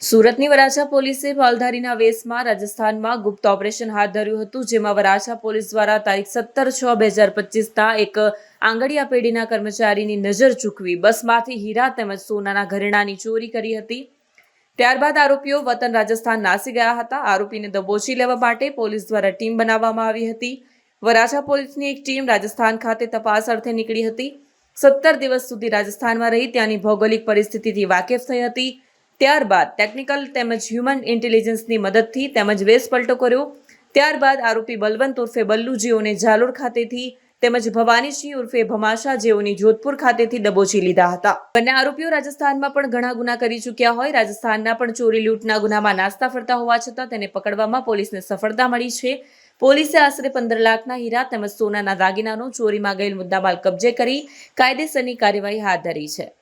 સુરતની વરાછા પોલીસે માલધારીના વેશમાં રાજસ્થાનમાં ગુપ્ત ઓપરેશન હાથ ધર્યું હતું, જેમાં વરાછા પોલીસ દ્વારા તારીખ સત્તર છ બે હજાર પચીસના એક આંગળીયા પેઢીના કર્મચારીની નજર ચૂકવી, બસમાંથી હીરા તેમજ સોનાના ઘરેણાની ચોરી કરી હતી. ત્યારબાદ આરોપીઓ વતન રાજસ્થાન નાસી ગયા હતા. આરોપીને દબોચી લેવા માટે પોલીસ દ્વારા ટીમ બનાવવામાં આવી હતી. વરાછા પોલીસની એક ટીમ રાજસ્થાન ખાતે તપાસ અર્થે નીકળી હતી. સત્તર દિવસ સુધી રાજસ્થાનમાં રહી ત્યાંની ભૌગોલિક પરિસ્થિતિથી વાકેફ થઈ હતી. ત્યારબાદ ટેકનિકલ તેમજ હ્યુમન ઇન્ટેલિજન્સની મદદથી તેમજ વેશપલટો કર્યો. ત્યારબાદ આરોપી બલવંત ઉર્ફે બલ્લુ જેઓને જાલોર ખાતેથી તેમજ ભવાનીસિંહ ઉર્ફે ભમાશા જેઓની જોધપુર ખાતેથી દબોચી લીધા હતા. બંને આરોપીઓ રાજસ્થાનમાં પણ ઘણા ગુના કરી ચૂક્યા હોય. રાજસ્થાનના પણ ચોરી લૂંટના ગુનામાં નાસ્તા ફરતા હોવા છતાં તેને પકડવામાં પોલીસને સફળતા મળી છે. પોલીસે આશરે પંદર લાખના હીરા તેમજ સોનાના દાગીનાનો ચોરીમાં ગયેલ મુદ્દામાલ કબજે કરી કાયદેસરની કાર્યવાહી હાથ ધરી છે.